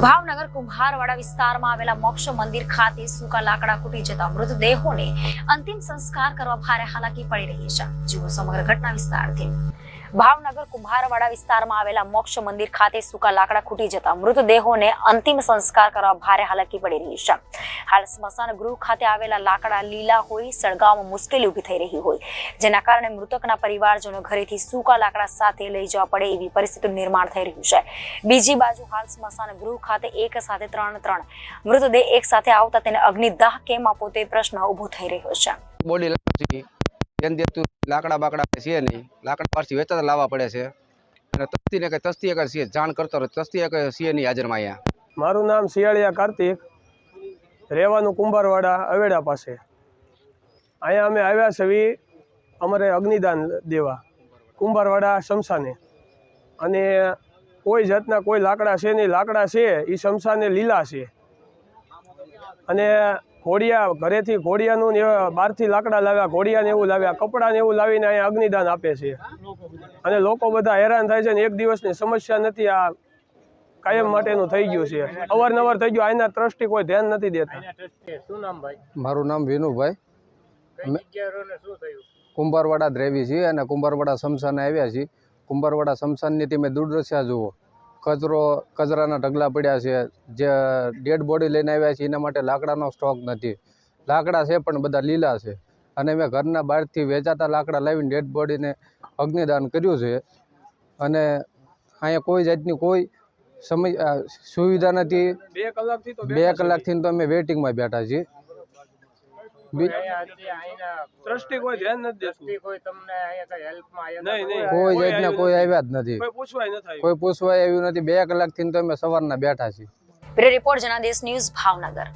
ભાવનગર કુંભારવાડા વિસ્તારમાં આવેલા મોક્ષ મંદિર ખાતે સૂકા લાકડા ખૂટી જતા મૃતદેહોને અંતિમ સંસ્કાર કરવા ભારે હાલાકી પડી રહી છે. જુઓ સમગ્ર ઘટના વિસ્તારથી. ભાવનગર કુંભારવાડા વિસ્તારમાં આવેલા મોક્ષ મંદિર ખાતે સૂકા લાકડા ખૂટી જતા મૃતદેહોને અંતિમ સંસ્કાર કરવા ભારે હાલાકી પડી રહી છે. હાલ સ્મશાન ગૃહ ખાતે આવેલા લાકડા લીલા હોય સળગાવવામાં મુશ્કેલી ઊભી થઈ રહી હોય. જેના કારણે મૃતકના પરિવારજનો ઘરેથી સૂકા લાકડા સાથે લઈ જવા પડે એવી પરિસ્થિતિનું નિર્માણ થઈ રહ્યું છે. બીજી બાજુ હાલ સ્મશાન ગૃહ ખાતે એક સાથે ત્રણ ત્રણ મૃતદેહ એક સાથે આવતા તેને અગ્નિદાહ કેમ આપવો તે પ્રશ્ન ઊભો થઈ રહ્યો છે. એન દેતું લાકડા બાકડા છે નહીં. લાકડા પાછી વેચાતા લાવવા પડે છે. અને તસ્તીને કઈ તસ્તી એક છે, જાણ કરતો રહે તસ્તી એક છે નહીં હાજરમાં અહીંયા. મારું નામ શિયાળિયા કાર્તિક. રહેવાનું કુંભારવાડા અવેડા પાસે. અહીંયા અમે આવ્યા છીએ અમારે અગ્નિદાન દેવા, કુંભારવાડા શમશાને. અને કોઈ જાતના કોઈ લાકડા છે નહીં, લાકડા છે એ શમશાને લીલા છે. અને ઘોડિયા ઘરેથી ઘોડિયાનું ને એવા બહારથી લાકડા લાવ્યા ઘોડિયાને એવું લાવ્યા કપડાને એવું લાવીને અહીંયા અગ્નિદાન આપે છે. અને લોકો બધા હેરાન થાય છે ને એક દિવસની સમસ્યા નથી આ કાયમ માટેનું થઈ ગયું છે. અવારનવાર થઈ ગયું આના ટ્રસ્ટી કોઈ ધ્યાન નથી દેતા. મારું નામ વિનુભાઈ. કુંભારવાડા દ્રેવી છીએ અને કુંભારવાડા સમસાને આવ્યા છીએ. કુંભારવાડા સમસાનની તમે દુર્દશા જુઓ. કચરો કચરાના ઢગલા પડ્યા છે. જે ડેડ બોડી લઈને આવ્યા છે એના માટે લાકડાનો સ્ટોક નથી. લાકડા છે પણ બધા લીલા છે. અને મેં ઘરના બહારથી વેચાતા લાકડા લાવીને ડેડ બોડીને અગ્નિદાન કર્યું છે. અને અહીંયા કોઈ જાતની કોઈ સમય સુવિધા નથી. બે કલાકથી તો બે કલાકથી તો અમે વેઇટિંગમાં બેઠા છીએ. કોઈ ધ્યાન નથી દેતું. નહીં નહીં. કોઈ જાતના કોઈ આવ્યા જ નથી. કોઈ પૂછવાય નથી કોઈ પૂછવા આવ્યું નથી. બે કલાકથી તો અમે સવારના બેઠા છીએ. Bureau report Janadesh news Bhavnagar.